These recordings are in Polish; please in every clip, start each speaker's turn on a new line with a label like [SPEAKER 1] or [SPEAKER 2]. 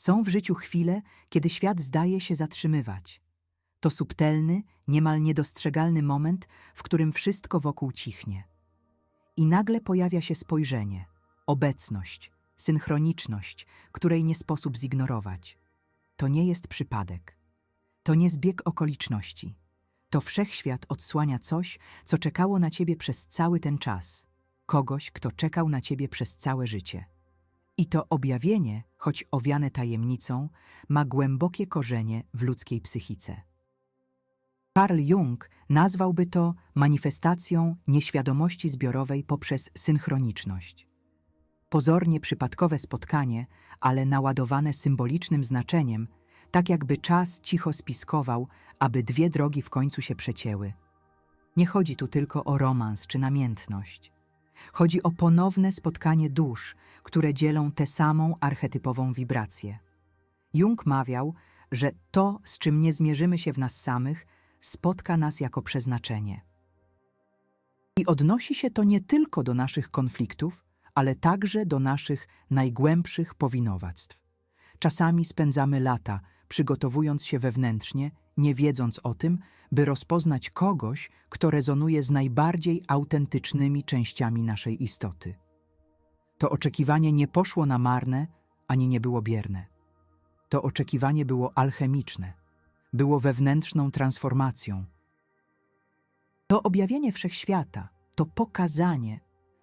[SPEAKER 1] Są w życiu chwile, kiedy świat zdaje się zatrzymywać. To subtelny, niemal niedostrzegalny moment, w którym wszystko wokół cichnie. I nagle pojawia się spojrzenie, obecność, synchroniczność, której nie sposób zignorować. To nie jest przypadek. To nie zbieg okoliczności. To wszechświat odsłania coś, co czekało na ciebie przez cały ten czas. Kogoś, kto czekał na ciebie przez całe życie. I to objawienie, choć owiane tajemnicą, ma głębokie korzenie w ludzkiej psychice. Carl Jung nazwałby to manifestacją nieświadomości zbiorowej poprzez synchroniczność. Pozornie przypadkowe spotkanie, ale naładowane symbolicznym znaczeniem, tak jakby czas cicho spiskował, aby dwie drogi w końcu się przecięły. Nie chodzi tu tylko o romans czy namiętność. Chodzi o ponowne spotkanie dusz, które dzielą tę samą archetypową wibrację. Jung mawiał, że to, z czym nie zmierzymy się w nas samych, spotka nas jako przeznaczenie. I odnosi się to nie tylko do naszych konfliktów, ale także do naszych najgłębszych powinowactw. Czasami spędzamy lata, przygotowując się wewnętrznie, nie wiedząc o tym, by rozpoznać kogoś, kto rezonuje z najbardziej autentycznymi częściami naszej istoty. To oczekiwanie nie poszło na marne, ani nie było bierne. To oczekiwanie było alchemiczne, było wewnętrzną transformacją. To objawienie wszechświata, to pokazanie,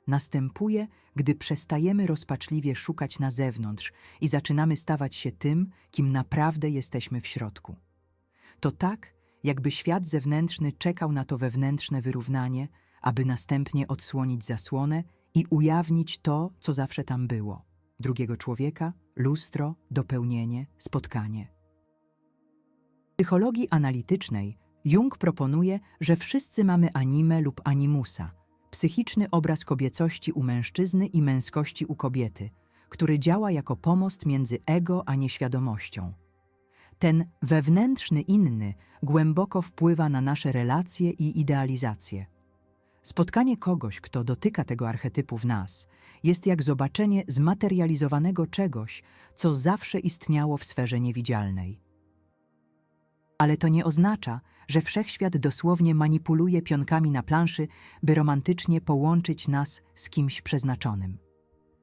[SPEAKER 1] następuje, gdy przestajemy rozpaczliwie szukać na zewnątrz i zaczynamy stawać się tym, kim naprawdę jesteśmy w środku. To tak, jakby świat zewnętrzny czekał na to wewnętrzne wyrównanie, aby następnie odsłonić zasłonę i ujawnić to, co zawsze tam było drugiego człowieka, lustro, dopełnienie, spotkanie. W psychologii analitycznej Jung proponuje, że wszyscy mamy anime lub animusa, psychiczny obraz kobiecości u mężczyzny i męskości u kobiety, który działa jako pomost między ego a nieświadomością. Ten wewnętrzny inny głęboko wpływa na nasze relacje i idealizacje. Spotkanie kogoś, kto dotyka tego archetypu w nas, jest jak zobaczenie zmaterializowanego czegoś, co zawsze istniało w sferze niewidzialnej. Ale to nie oznacza, że wszechświat dosłownie manipuluje pionkami na planszy, by romantycznie połączyć nas z kimś przeznaczonym.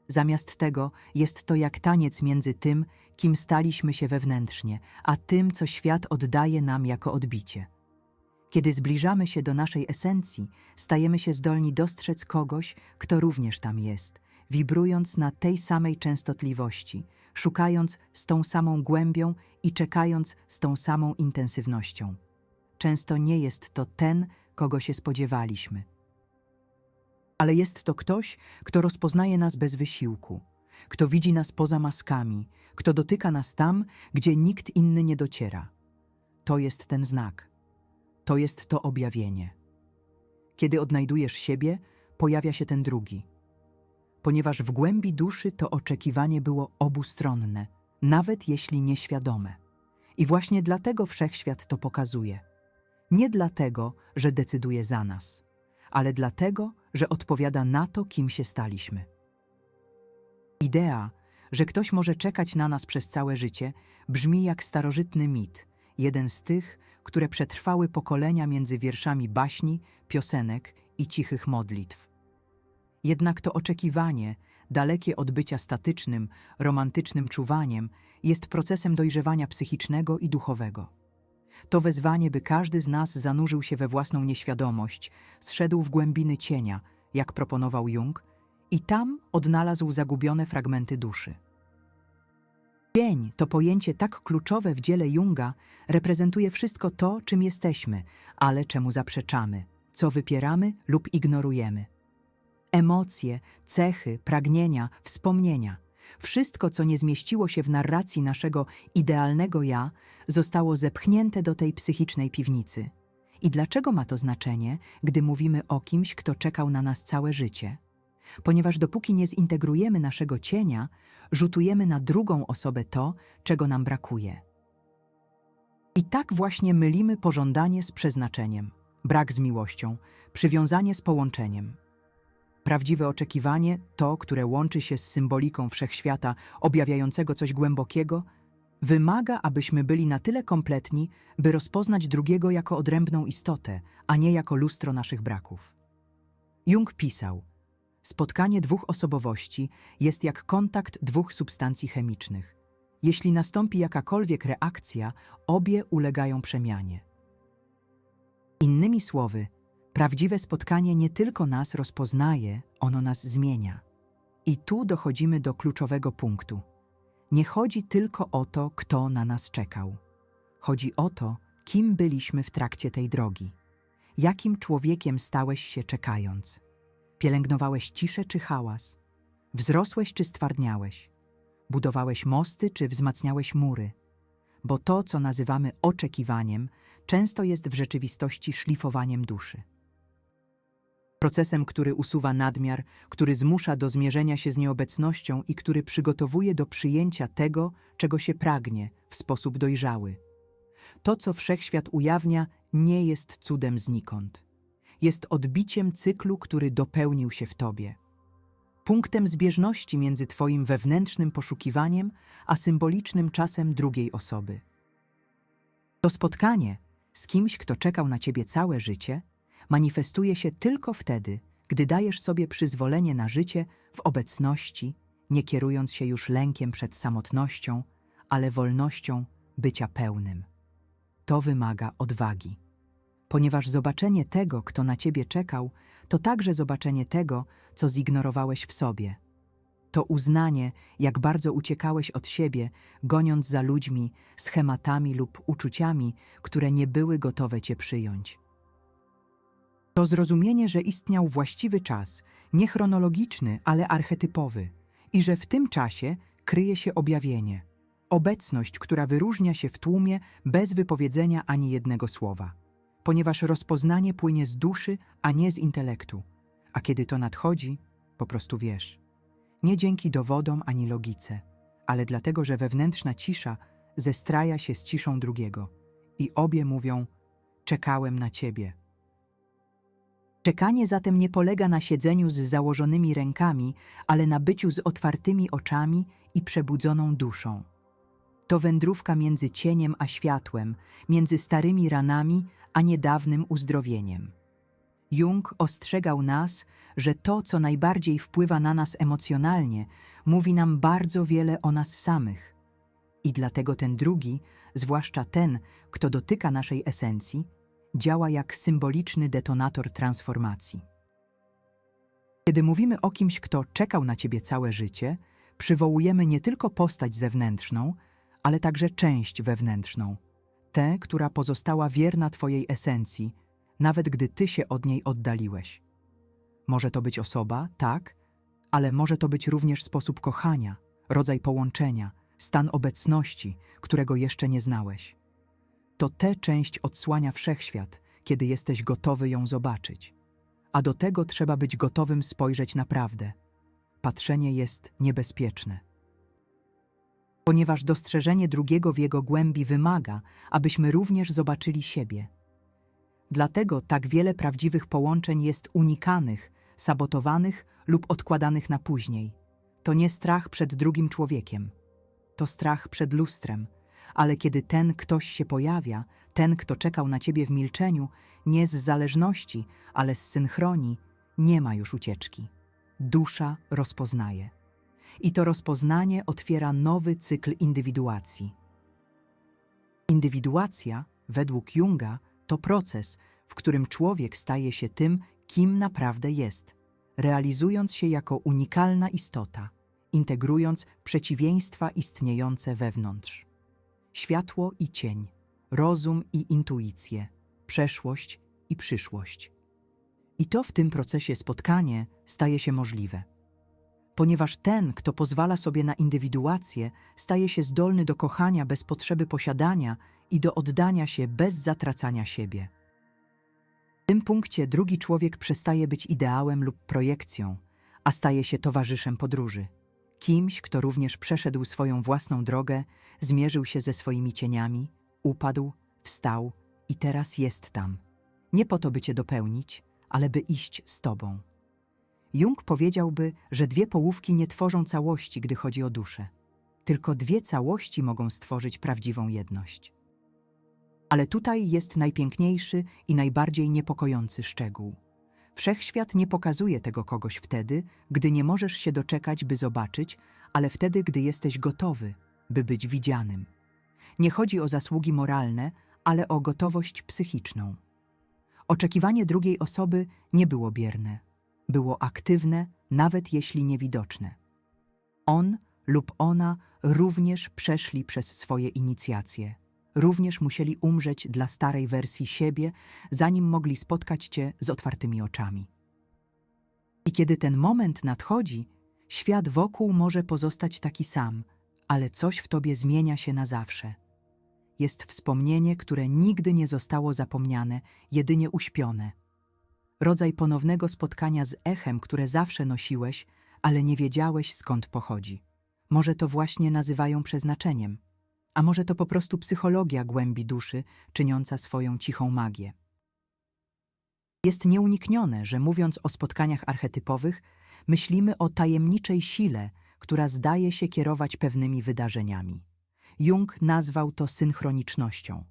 [SPEAKER 1] Zamiast tego jest to jak taniec między tym, kim staliśmy się wewnętrznie, a tym, co świat oddaje nam jako odbicie. Kiedy zbliżamy się do naszej esencji, stajemy się zdolni dostrzec kogoś, kto również tam jest, wibrując na tej samej częstotliwości, szukając z tą samą głębią i czekając z tą samą intensywnością. Często nie jest to ten, kogo się spodziewaliśmy. Ale jest to ktoś, kto rozpoznaje nas bez wysiłku, kto widzi nas poza maskami, kto dotyka nas tam, gdzie nikt inny nie dociera. To jest ten znak. To jest to objawienie. Kiedy odnajdujesz siebie, pojawia się ten drugi. Ponieważ w głębi duszy to oczekiwanie było obustronne, nawet jeśli nieświadome. I właśnie dlatego wszechświat to pokazuje. Nie dlatego, że decyduje za nas, ale dlatego, że odpowiada na to, kim się staliśmy. Idea, że ktoś może czekać na nas przez całe życie, brzmi jak starożytny mit, jeden z tych, które przetrwały pokolenia między wierszami baśni, piosenek i cichych modlitw. Jednak to oczekiwanie, dalekie od bycia statycznym, romantycznym czuwaniem, jest procesem dojrzewania psychicznego i duchowego. To wezwanie, by każdy z nas zanurzył się we własną nieświadomość, zszedł w głębiny cienia, jak proponował Jung, i tam odnalazł zagubione fragmenty duszy. Cień to pojęcie tak kluczowe w dziele Junga, reprezentuje wszystko to, czym jesteśmy, ale czemu zaprzeczamy, co wypieramy lub ignorujemy. Emocje, cechy, pragnienia, wspomnienia wszystko, co nie zmieściło się w narracji naszego idealnego ja, zostało zepchnięte do tej psychicznej piwnicy. I dlaczego ma to znaczenie, gdy mówimy o kimś, kto czekał na nas całe życie? Ponieważ dopóki nie zintegrujemy naszego cienia, rzutujemy na drugą osobę to, czego nam brakuje. I tak właśnie mylimy pożądanie z przeznaczeniem, brak z miłością, przywiązanie z połączeniem. Prawdziwe oczekiwanie, to, które łączy się z symboliką wszechświata, objawiającego coś głębokiego, Wymaga, abyśmy byli na tyle kompletni, by rozpoznać drugiego jako odrębną istotę, a nie jako lustro naszych braków. Jung pisał: Spotkanie dwóch osobowości jest jak kontakt dwóch substancji chemicznych. Jeśli nastąpi jakakolwiek reakcja, obie ulegają przemianie. Innymi słowy, prawdziwe spotkanie nie tylko nas rozpoznaje, ono nas zmienia. I tu dochodzimy do kluczowego punktu. Nie chodzi tylko o to, kto na nas czekał. Chodzi o to, kim byliśmy w trakcie tej drogi. Jakim człowiekiem stałeś się czekając? Pielęgnowałeś ciszę czy hałas? Wzrosłeś czy stwardniałeś? Budowałeś mosty czy wzmacniałeś mury? Bo to, co nazywamy oczekiwaniem, często jest w rzeczywistości szlifowaniem duszy. Procesem, który usuwa nadmiar, który zmusza do zmierzenia się z nieobecnością i który przygotowuje do przyjęcia tego, czego się pragnie, w sposób dojrzały. To, co wszechświat ujawnia, nie jest cudem znikąd. Jest odbiciem cyklu, który dopełnił się w tobie. Punktem zbieżności między twoim wewnętrznym poszukiwaniem, a symbolicznym czasem drugiej osoby. To spotkanie z kimś, kto czekał na ciebie całe życie, manifestuje się tylko wtedy, gdy dajesz sobie przyzwolenie na życie w obecności, nie kierując się już lękiem przed samotnością, ale wolnością bycia pełnym. To wymaga odwagi, ponieważ zobaczenie tego, kto na ciebie czekał, to także zobaczenie tego, co zignorowałeś w sobie. To uznanie, jak bardzo uciekałeś od siebie, goniąc za ludźmi, schematami lub uczuciami, które nie były gotowe cię przyjąć. To zrozumienie, że istniał właściwy czas, nie chronologiczny, ale archetypowy, i że w tym czasie kryje się objawienie, obecność, która wyróżnia się w tłumie bez wypowiedzenia ani jednego słowa, ponieważ rozpoznanie płynie z duszy, a nie z intelektu, a kiedy to nadchodzi, po prostu wiesz. Nie dzięki dowodom ani logice, ale dlatego, że wewnętrzna cisza zestraja się z ciszą drugiego i obie mówią: Czekałem na ciebie. Czekanie zatem nie polega na siedzeniu z założonymi rękami, ale na byciu z otwartymi oczami i przebudzoną duszą. To wędrówka między cieniem a światłem, między starymi ranami a niedawnym uzdrowieniem. Jung ostrzegał nas, że to, co najbardziej wpływa na nas emocjonalnie, mówi nam bardzo wiele o nas samych. I dlatego ten drugi, zwłaszcza ten, kto dotyka naszej esencji, działa jak symboliczny detonator transformacji. Kiedy mówimy o kimś, kto czekał na ciebie całe życie, przywołujemy nie tylko postać zewnętrzną, ale także część wewnętrzną, tę, która pozostała wierna twojej esencji, nawet gdy ty się od niej oddaliłeś. Może to być osoba, tak, ale może to być również sposób kochania, rodzaj połączenia, stan obecności, którego jeszcze nie znałeś. To tę część odsłania wszechświat, kiedy jesteś gotowy ją zobaczyć. A do tego trzeba być gotowym spojrzeć na prawdę. Patrzenie jest niebezpieczne. Ponieważ dostrzeżenie drugiego w jego głębi wymaga, abyśmy również zobaczyli siebie. Dlatego tak wiele prawdziwych połączeń jest unikanych, sabotowanych lub odkładanych na później. To nie strach przed drugim człowiekiem. To strach przed lustrem, ale kiedy ten ktoś się pojawia, ten, kto czekał na ciebie w milczeniu, nie z zależności, ale z synchronii, nie ma już ucieczki. Dusza rozpoznaje. I to rozpoznanie otwiera nowy cykl indywiduacji. Indywiduacja, według Junga, to proces, w którym człowiek staje się tym, kim naprawdę jest, realizując się jako unikalna istota, integrując przeciwieństwa istniejące wewnątrz światło i cień, rozum i intuicję, przeszłość i przyszłość. I to w tym procesie spotkanie staje się możliwe. Ponieważ ten, kto pozwala sobie na indywiduację, staje się zdolny do kochania bez potrzeby posiadania i do oddania się bez zatracania siebie. W tym punkcie drugi człowiek przestaje być ideałem lub projekcją, a staje się towarzyszem podróży kimś, kto również przeszedł swoją własną drogę, zmierzył się ze swoimi cieniami, upadł, wstał i teraz jest tam. Nie po to, by cię dopełnić, ale by iść z tobą. Jung powiedziałby, że dwie połówki nie tworzą całości, gdy chodzi o duszę. Tylko dwie całości mogą stworzyć prawdziwą jedność. Ale tutaj jest najpiękniejszy i najbardziej niepokojący szczegół. Wszechświat nie pokazuje tego kogoś wtedy, gdy nie możesz się doczekać, by zobaczyć, ale wtedy, gdy jesteś gotowy, by być widzianym. Nie chodzi o zasługi moralne, ale o gotowość psychiczną. Oczekiwanie drugiej osoby nie było bierne. Było aktywne, nawet jeśli niewidoczne. On lub ona również przeszli przez swoje inicjacje. Również musieli umrzeć dla starej wersji siebie, zanim mogli spotkać cię z otwartymi oczami. I kiedy ten moment nadchodzi, świat wokół może pozostać taki sam, ale coś w tobie zmienia się na zawsze. Jest wspomnienie, które nigdy nie zostało zapomniane, jedynie uśpione. Rodzaj ponownego spotkania z echem, które zawsze nosiłeś, ale nie wiedziałeś skąd pochodzi. Może to właśnie nazywają przeznaczeniem, a może to po prostu psychologia głębi duszy, czyniąca swoją cichą magię. Jest nieuniknione, że mówiąc o spotkaniach archetypowych, myślimy o tajemniczej sile, która zdaje się kierować pewnymi wydarzeniami. Jung nazwał to synchronicznością,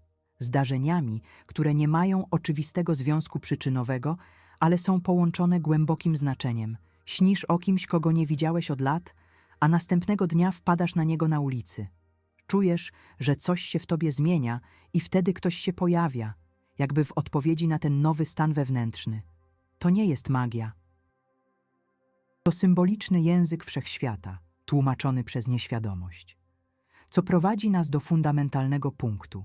[SPEAKER 1] zdarzeniami, które nie mają oczywistego związku przyczynowego, ale są połączone głębokim znaczeniem. Śnisz o kimś, kogo nie widziałeś od lat, a następnego dnia wpadasz na niego na ulicy. Czujesz, że coś się w tobie zmienia i wtedy ktoś się pojawia, jakby w odpowiedzi na ten nowy stan wewnętrzny. To nie jest magia. To symboliczny język wszechświata, tłumaczony przez nieświadomość. Co prowadzi nas do fundamentalnego punktu.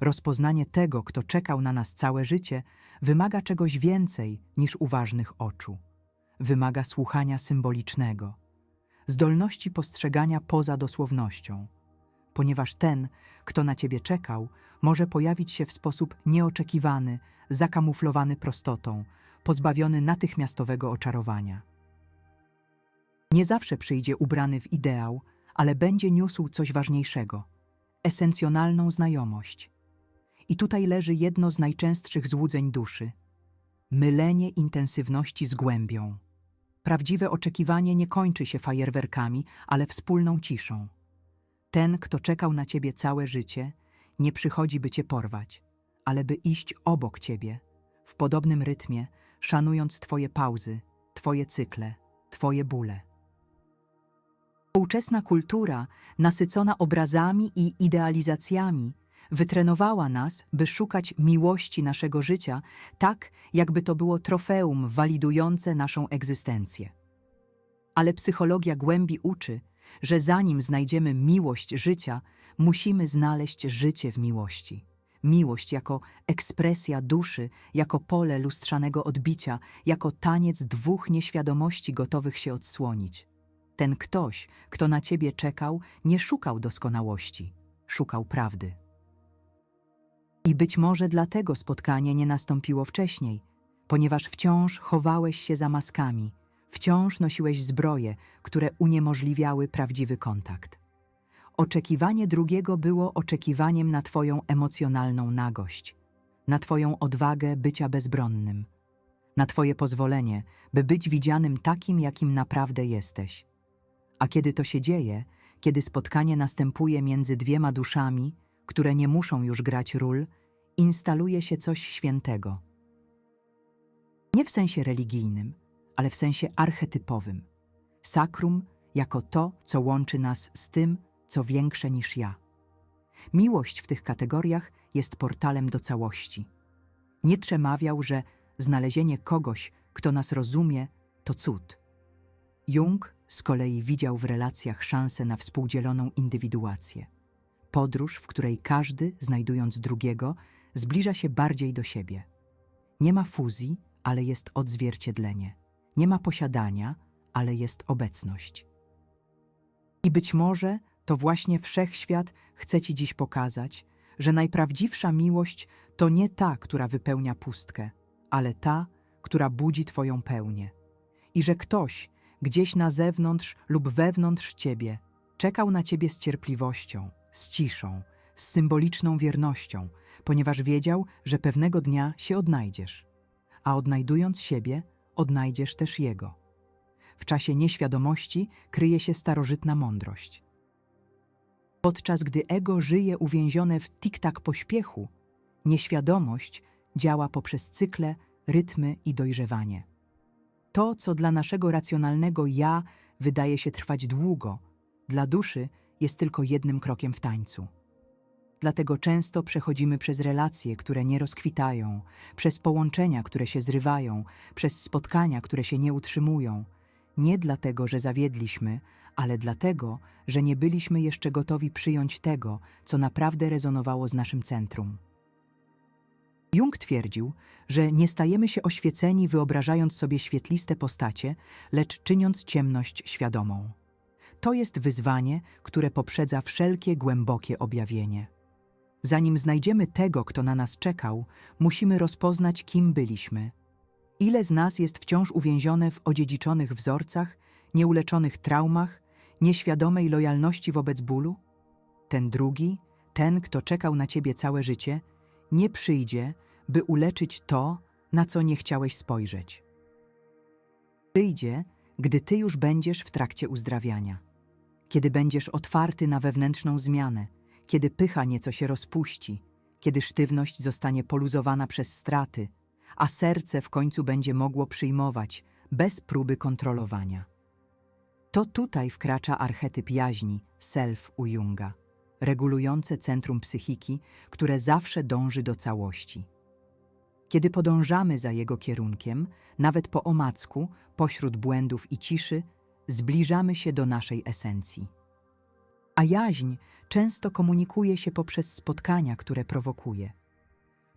[SPEAKER 1] Rozpoznanie tego, kto czekał na nas całe życie, wymaga czegoś więcej niż uważnych oczu. Wymaga słuchania symbolicznego, zdolności postrzegania poza dosłownością, ponieważ ten, kto na ciebie czekał, może pojawić się w sposób nieoczekiwany, zakamuflowany prostotą, pozbawiony natychmiastowego oczarowania. Nie zawsze przyjdzie ubrany w ideał, ale będzie niósł coś ważniejszego esencjonalną znajomość. I tutaj leży jedno z najczęstszych złudzeń duszy mylenie intensywności z głębią. Prawdziwe oczekiwanie nie kończy się fajerwerkami, ale wspólną ciszą. Ten, kto czekał na ciebie całe życie, nie przychodzi, by cię porwać, ale by iść obok ciebie, w podobnym rytmie, szanując twoje pauzy, twoje cykle, twoje bóle. Współczesna kultura, nasycona obrazami i idealizacjami, wytrenowała nas, by szukać miłości naszego życia, tak jakby to było trofeum walidujące naszą egzystencję. Ale psychologia głębi uczy, że zanim znajdziemy miłość życia, musimy znaleźć życie w miłości. Miłość jako ekspresja duszy, jako pole lustrzanego odbicia, jako taniec dwóch nieświadomości gotowych się odsłonić. Ten ktoś, kto na ciebie czekał, nie szukał doskonałości, szukał prawdy. I być może dlatego spotkanie nie nastąpiło wcześniej, ponieważ wciąż chowałeś się za maskami, wciąż nosiłeś zbroje, które uniemożliwiały prawdziwy kontakt. Oczekiwanie drugiego było oczekiwaniem na Twoją emocjonalną nagość, na Twoją odwagę bycia bezbronnym, na Twoje pozwolenie, by być widzianym takim, jakim naprawdę jesteś. A kiedy to się dzieje, kiedy spotkanie następuje między dwiema duszami, które nie muszą już grać ról, instaluje się coś świętego. Nie w sensie religijnym, ale w sensie archetypowym. Sakrum jako to, co łączy nas z tym, co większe niż ja. Miłość w tych kategoriach jest portalem do całości. Nietzsche mawiał, że znalezienie kogoś, kto nas rozumie, to cud. Jung z kolei widział w relacjach szansę na współdzieloną indywiduację. Podróż, w której każdy, znajdując drugiego, zbliża się bardziej do siebie. Nie ma fuzji, ale jest odzwierciedlenie. Nie ma posiadania, ale jest obecność. I być może to właśnie wszechświat chce ci dziś pokazać, że najprawdziwsza miłość to nie ta, która wypełnia pustkę, ale ta, która budzi twoją pełnię. I że ktoś, gdzieś na zewnątrz lub wewnątrz ciebie, czekał na ciebie z cierpliwością, z ciszą, z symboliczną wiernością, ponieważ wiedział, że pewnego dnia się odnajdziesz. A odnajdując siebie, odnajdziesz też jego. W czasie nieświadomości kryje się starożytna mądrość. Podczas gdy ego żyje uwięzione w tik-tak pośpiechu, nieświadomość działa poprzez cykle, rytmy i dojrzewanie. To, co dla naszego racjonalnego ja wydaje się trwać długo, dla duszy jest tylko jednym krokiem w tańcu. Dlatego często przechodzimy przez relacje, które nie rozkwitają, przez połączenia, które się zrywają, przez spotkania, które się nie utrzymują. Nie dlatego, że zawiedliśmy, ale dlatego, że nie byliśmy jeszcze gotowi przyjąć tego, co naprawdę rezonowało z naszym centrum. Jung twierdził, że nie stajemy się oświeceni wyobrażając sobie świetliste postacie, lecz czyniąc ciemność świadomą. To jest wyzwanie, które poprzedza wszelkie głębokie objawienie. Zanim znajdziemy tego, kto na nas czekał, musimy rozpoznać, kim byliśmy. Ile z nas jest wciąż uwięzione w odziedziczonych wzorcach, nieuleczonych traumach, nieświadomej lojalności wobec bólu? Ten drugi, ten, kto czekał na ciebie całe życie, nie przyjdzie, by uleczyć to, na co nie chciałeś spojrzeć. Przyjdzie, gdy ty już będziesz w trakcie uzdrawiania, kiedy będziesz otwarty na wewnętrzną zmianę, kiedy pycha nieco się rozpuści, kiedy sztywność zostanie poluzowana przez straty, a serce w końcu będzie mogło przyjmować bez próby kontrolowania. To tutaj wkracza archetyp jaźni, self u Junga, regulujące centrum psychiki, które zawsze dąży do całości. Kiedy podążamy za jego kierunkiem, nawet po omacku, pośród błędów i ciszy, zbliżamy się do naszej esencji. A jaźń często komunikuje się poprzez spotkania, które prowokuje.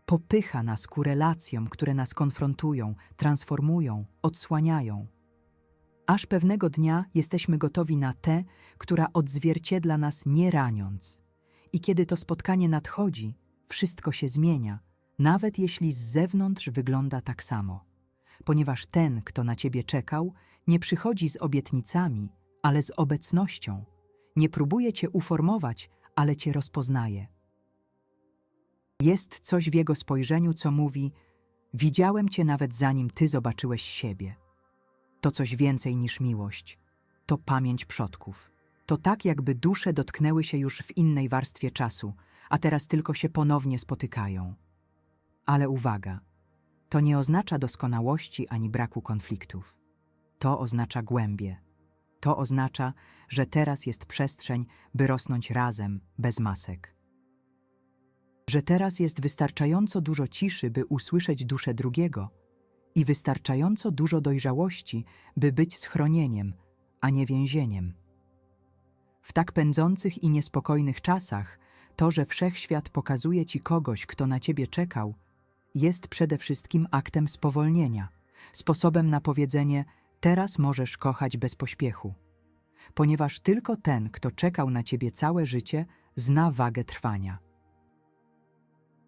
[SPEAKER 1] Popycha nas ku relacjom, które nas konfrontują, transformują, odsłaniają. Aż pewnego dnia jesteśmy gotowi na tę, która odzwierciedla nas nie raniąc. I kiedy to spotkanie nadchodzi, wszystko się zmienia, nawet jeśli z zewnątrz wygląda tak samo. Ponieważ ten, kto na ciebie czekał, nie przychodzi z obietnicami, ale z obecnością. Nie próbuje cię uformować, ale cię rozpoznaje. Jest coś w jego spojrzeniu, co mówi: Widziałem cię nawet zanim ty zobaczyłeś siebie. To coś więcej niż miłość. To pamięć przodków. To tak, jakby dusze dotknęły się już w innej warstwie czasu, a teraz tylko się ponownie spotykają. Ale uwaga, to nie oznacza doskonałości ani braku konfliktów. To oznacza głębie. To oznacza, że teraz jest przestrzeń, by rosnąć razem, bez masek. Że teraz jest wystarczająco dużo ciszy, by usłyszeć duszę drugiego i wystarczająco dużo dojrzałości, by być schronieniem, a nie więzieniem. W tak pędzących i niespokojnych czasach, to, że wszechświat pokazuje ci kogoś, kto na ciebie czekał, jest przede wszystkim aktem spowolnienia, sposobem na powiedzenie: Teraz możesz kochać bez pośpiechu. Ponieważ tylko ten, kto czekał na ciebie całe życie, zna wagę trwania.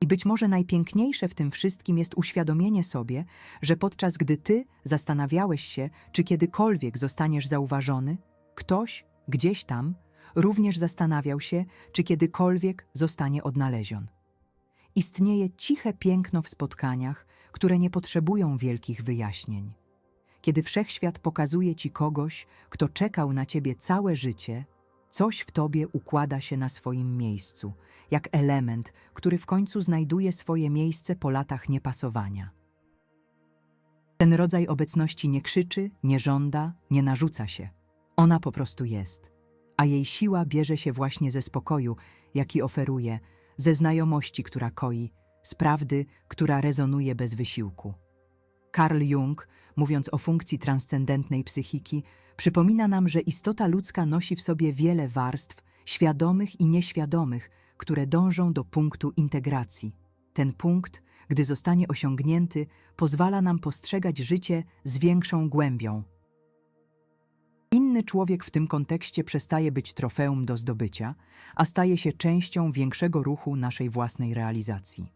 [SPEAKER 1] I być może najpiękniejsze w tym wszystkim jest uświadomienie sobie, że podczas gdy ty zastanawiałeś się, czy kiedykolwiek zostaniesz zauważony, ktoś, gdzieś tam, również zastanawiał się, czy kiedykolwiek zostanie odnaleziony. Istnieje ciche piękno w spotkaniach, które nie potrzebują wielkich wyjaśnień. Kiedy wszechświat pokazuje ci kogoś, kto czekał na ciebie całe życie, coś w tobie układa się na swoim miejscu, jak element, który w końcu znajduje swoje miejsce po latach niepasowania. Ten rodzaj obecności nie krzyczy, nie żąda, nie narzuca się. Ona po prostu jest, a jej siła bierze się właśnie ze spokoju, jaki oferuje, ze znajomości, która koi, z prawdy, która rezonuje bez wysiłku. Carl Jung, mówiąc o funkcji transcendentnej psychiki, przypomina nam, że istota ludzka nosi w sobie wiele warstw, świadomych i nieświadomych, które dążą do punktu integracji. Ten punkt, gdy zostanie osiągnięty, pozwala nam postrzegać życie z większą głębią. Inny człowiek w tym kontekście przestaje być trofeum do zdobycia, a staje się częścią większego ruchu naszej własnej realizacji.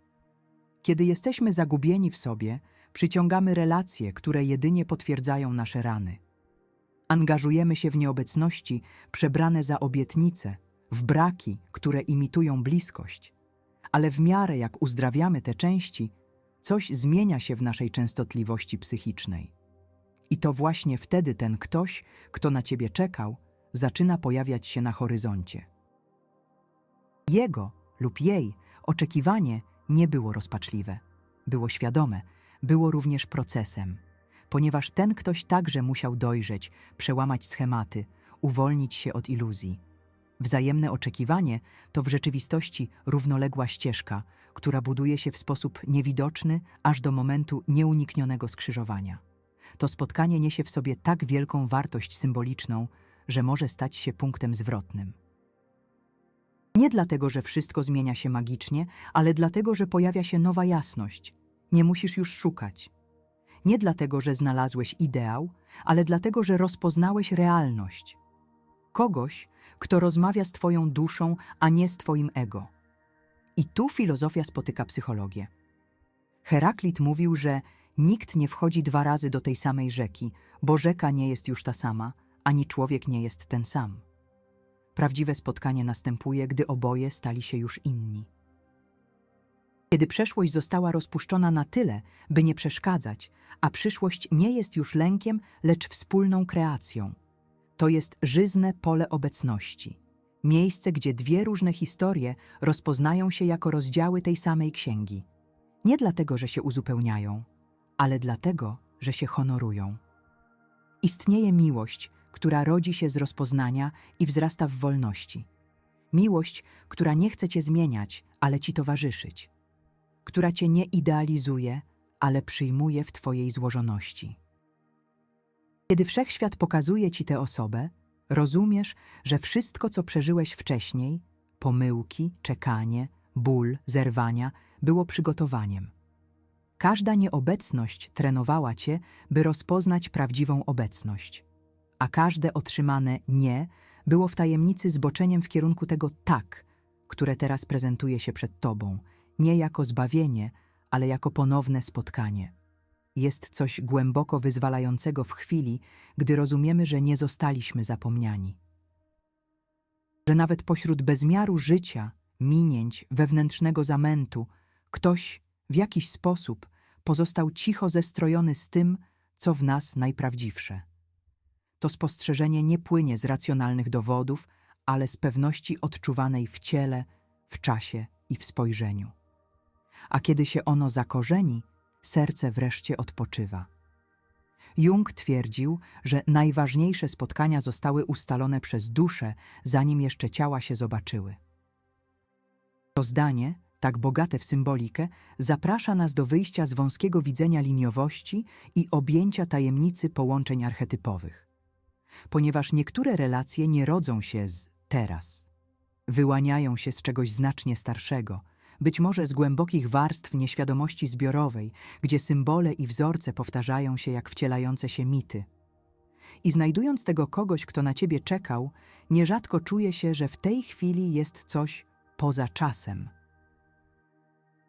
[SPEAKER 1] Kiedy jesteśmy zagubieni w sobie, przyciągamy relacje, które jedynie potwierdzają nasze rany. Angażujemy się w nieobecności przebrane za obietnice, w braki, które imitują bliskość. Ale w miarę jak uzdrawiamy te części, coś zmienia się w naszej częstotliwości psychicznej. I to właśnie wtedy ten ktoś, kto na ciebie czekał, zaczyna pojawiać się na horyzoncie. Jego lub jej oczekiwanie nie było rozpaczliwe. Było świadome, było również procesem, ponieważ ten ktoś także musiał dojrzeć, przełamać schematy, uwolnić się od iluzji. Wzajemne oczekiwanie to w rzeczywistości równoległa ścieżka, która buduje się w sposób niewidoczny aż do momentu nieuniknionego skrzyżowania. To spotkanie niesie w sobie tak wielką wartość symboliczną, że może stać się punktem zwrotnym. Nie dlatego, że wszystko zmienia się magicznie, ale dlatego, że pojawia się nowa jasność. Nie musisz już szukać. Nie dlatego, że znalazłeś ideał, ale dlatego, że rozpoznałeś realność. Kogoś, kto rozmawia z Twoją duszą, a nie z Twoim ego. I tu filozofia spotyka psychologię. Heraklit mówił, że nikt nie wchodzi dwa razy do tej samej rzeki, bo rzeka nie jest już ta sama, ani człowiek nie jest ten sam. Prawdziwe spotkanie następuje, gdy oboje stali się już inni. Kiedy przeszłość została rozpuszczona na tyle, by nie przeszkadzać, a przyszłość nie jest już lękiem, lecz wspólną kreacją. To jest żyzne pole obecności. Miejsce, gdzie dwie różne historie rozpoznają się jako rozdziały tej samej księgi. Nie dlatego, że się uzupełniają, ale dlatego, że się honorują. Istnieje miłość, która rodzi się z rozpoznania i wzrasta w wolności. Miłość, która nie chce cię zmieniać, ale ci towarzyszyć. Która cię nie idealizuje, ale przyjmuje w twojej złożoności. Kiedy wszechświat pokazuje ci tę osobę, rozumiesz, że wszystko, co przeżyłeś wcześniej pomyłki, czekanie, ból, zerwania było przygotowaniem. Każda nieobecność trenowała cię, by rozpoznać prawdziwą obecność a każde otrzymane nie było w tajemnicy zboczeniem w kierunku tego tak, które teraz prezentuje się przed tobą, nie jako zbawienie, ale jako ponowne spotkanie. Jest coś głęboko wyzwalającego w chwili, gdy rozumiemy, że nie zostaliśmy zapomniani. Że nawet pośród bezmiaru życia, minięć, wewnętrznego zamętu, ktoś w jakiś sposób pozostał cicho zestrojony z tym, co w nas najprawdziwsze. To spostrzeżenie nie płynie z racjonalnych dowodów, ale z pewności odczuwanej w ciele, w czasie i w spojrzeniu. A kiedy się ono zakorzeni, serce wreszcie odpoczywa. Jung twierdził, że najważniejsze spotkania zostały ustalone przez duszę, zanim jeszcze ciała się zobaczyły. To zdanie, tak bogate w symbolikę, zaprasza nas do wyjścia z wąskiego widzenia liniowości i objęcia tajemnicy połączeń archetypowych ponieważ niektóre relacje nie rodzą się z teraz. Wyłaniają się z czegoś znacznie starszego, być może z głębokich warstw nieświadomości zbiorowej, gdzie symbole i wzorce powtarzają się jak wcielające się mity. I znajdując tego kogoś, kto na ciebie czekał, nierzadko czuje się, że w tej chwili jest coś poza czasem.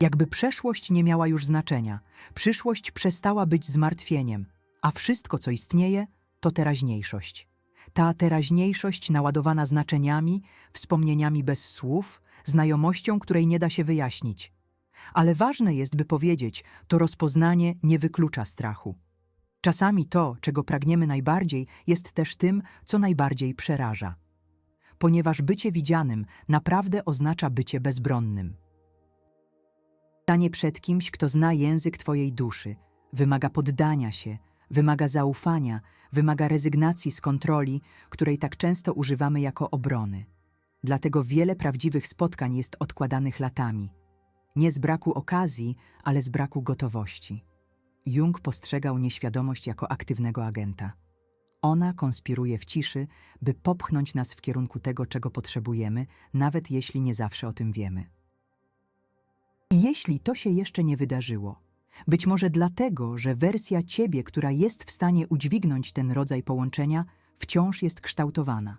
[SPEAKER 1] Jakby przeszłość nie miała już znaczenia, przyszłość przestała być zmartwieniem, a wszystko, co istnieje, to teraźniejszość. Ta teraźniejszość naładowana znaczeniami, wspomnieniami bez słów, znajomością, której nie da się wyjaśnić. Ale ważne jest, by powiedzieć, to rozpoznanie nie wyklucza strachu. Czasami to, czego pragniemy najbardziej, jest też tym, co najbardziej przeraża. Ponieważ bycie widzianym naprawdę oznacza bycie bezbronnym. Stanie przed kimś, kto zna język Twojej duszy, wymaga poddania się, wymaga zaufania, wymaga rezygnacji z kontroli, której tak często używamy jako obrony. Dlatego wiele prawdziwych spotkań jest odkładanych latami. Nie z braku okazji, ale z braku gotowości. Jung postrzegał nieświadomość jako aktywnego agenta. Ona konspiruje w ciszy, by popchnąć nas w kierunku tego, czego potrzebujemy, nawet jeśli nie zawsze o tym wiemy. I jeśli to się jeszcze nie wydarzyło, być może dlatego, że wersja ciebie, która jest w stanie udźwignąć ten rodzaj połączenia, wciąż jest kształtowana.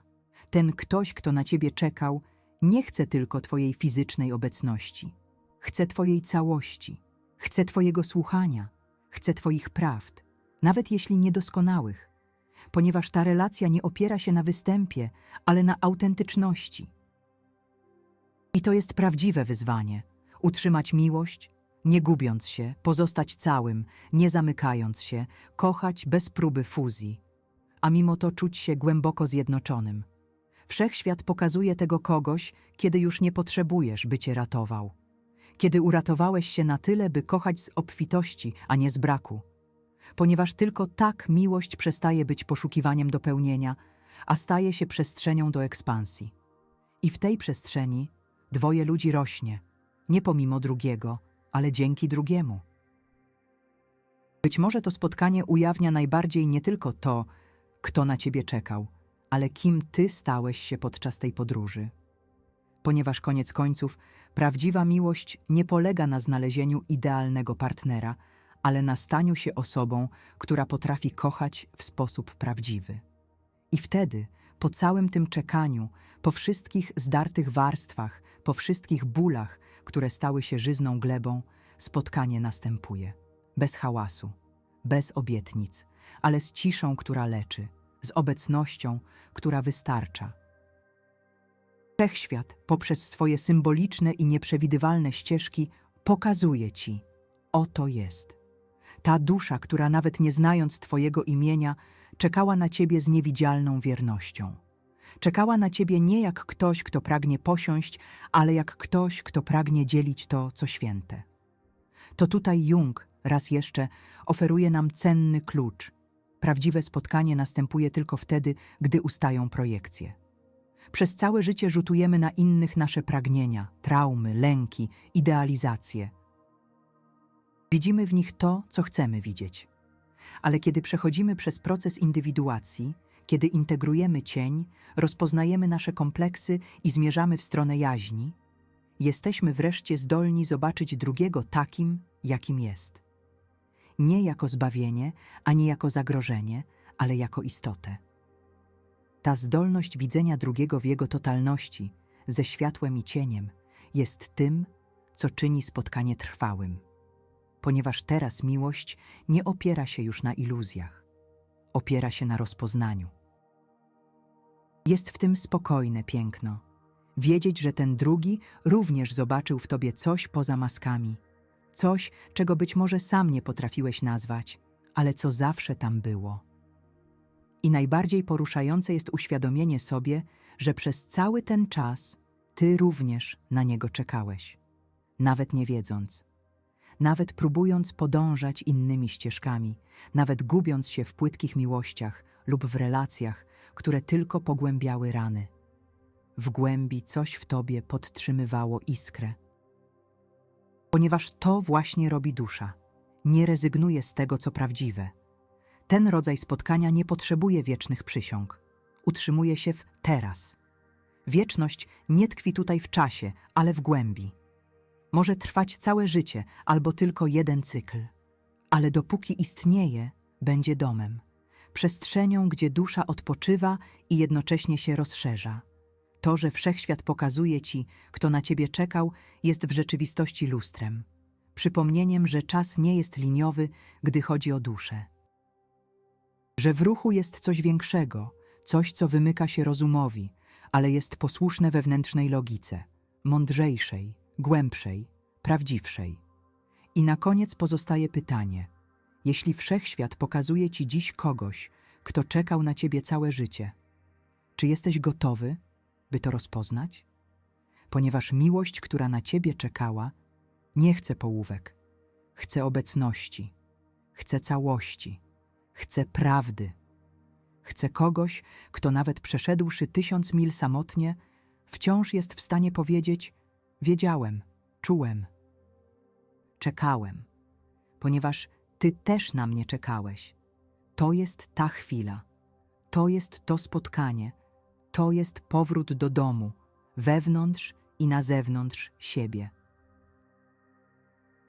[SPEAKER 1] Ten ktoś, kto na ciebie czekał, nie chce tylko twojej fizycznej obecności. Chce twojej całości, chce twojego słuchania, chce twoich prawd, nawet jeśli niedoskonałych, ponieważ ta relacja nie opiera się na występie, ale na autentyczności. I to jest prawdziwe wyzwanie utrzymać miłość, nie gubiąc się, pozostać całym, nie zamykając się, kochać bez próby fuzji, a mimo to czuć się głęboko zjednoczonym. Wszechświat pokazuje tego kogoś, kiedy już nie potrzebujesz, by cię ratował. Kiedy uratowałeś się na tyle, by kochać z obfitości, a nie z braku. Ponieważ tylko tak miłość przestaje być poszukiwaniem dopełnienia, a staje się przestrzenią do ekspansji. I w tej przestrzeni dwoje ludzi rośnie, nie pomimo drugiego, ale dzięki drugiemu. Być może to spotkanie ujawnia najbardziej nie tylko to, kto na ciebie czekał, ale kim ty stałeś się podczas tej podróży. Ponieważ koniec końców prawdziwa miłość nie polega na znalezieniu idealnego partnera, ale na staniu się osobą, która potrafi kochać w sposób prawdziwy. I wtedy, po całym tym czekaniu, po wszystkich zdartych warstwach, po wszystkich bólach, które stały się żyzną glebą, spotkanie następuje. Bez hałasu, bez obietnic, ale z ciszą, która leczy, z obecnością, która wystarcza. Wszechświat, poprzez swoje symboliczne i nieprzewidywalne ścieżki, pokazuje ci: oto jest. Ta dusza, która nawet nie znając Twojego imienia, czekała na Ciebie z niewidzialną wiernością. Czekała na Ciebie nie jak ktoś, kto pragnie posiąść, ale jak ktoś, kto pragnie dzielić to, co święte. To tutaj Jung, raz jeszcze, oferuje nam cenny klucz. Prawdziwe spotkanie następuje tylko wtedy, gdy ustają projekcje. Przez całe życie rzutujemy na innych nasze pragnienia, traumy, lęki, idealizacje. Widzimy w nich to, co chcemy widzieć. Ale kiedy przechodzimy przez proces indywiduacji, kiedy integrujemy cień, rozpoznajemy nasze kompleksy i zmierzamy w stronę jaźni, jesteśmy wreszcie zdolni zobaczyć drugiego takim, jakim jest. Nie jako zbawienie, ani jako zagrożenie, ale jako istotę. Ta zdolność widzenia drugiego w jego totalności, ze światłem i cieniem, jest tym, co czyni spotkanie trwałym. Ponieważ teraz miłość nie opiera się już na iluzjach, opiera się na rozpoznaniu. Jest w tym spokojne piękno. Wiedzieć, że ten drugi również zobaczył w tobie coś poza maskami, coś, czego być może sam nie potrafiłeś nazwać, ale co zawsze tam było. I najbardziej poruszające jest uświadomienie sobie, że przez cały ten czas ty również na niego czekałeś, nawet nie wiedząc, nawet próbując podążać innymi ścieżkami, nawet gubiąc się w płytkich miłościach lub w relacjach, które tylko pogłębiały rany. W głębi coś w tobie podtrzymywało iskrę. Ponieważ to właśnie robi dusza, nie rezygnuje z tego, co prawdziwe. Ten rodzaj spotkania nie potrzebuje wiecznych przysiąg. Utrzymuje się w teraz. Wieczność nie tkwi tutaj w czasie, ale w głębi. Może trwać całe życie albo tylko jeden cykl, ale dopóki istnieje, będzie domem, przestrzenią, gdzie dusza odpoczywa i jednocześnie się rozszerza. To, że wszechświat pokazuje ci, kto na ciebie czekał, jest w rzeczywistości lustrem, przypomnieniem, że czas nie jest liniowy, gdy chodzi o duszę. Że w ruchu jest coś większego, coś, co wymyka się rozumowi, ale jest posłuszne wewnętrznej logice, mądrzejszej, głębszej, prawdziwszej. I na koniec pozostaje pytanie: jeśli wszechświat pokazuje ci dziś kogoś, kto czekał na ciebie całe życie, czy jesteś gotowy, by to rozpoznać? Ponieważ miłość, która na ciebie czekała, nie chce połówek, chce obecności, chce całości, chce prawdy. Chce kogoś, kto nawet przeszedłszy tysiąc mil samotnie, wciąż jest w stanie powiedzieć: Wiedziałem, czułem, czekałem, ponieważ ty też na mnie czekałeś. To jest ta chwila, to jest to spotkanie, to jest powrót do domu, wewnątrz i na zewnątrz siebie.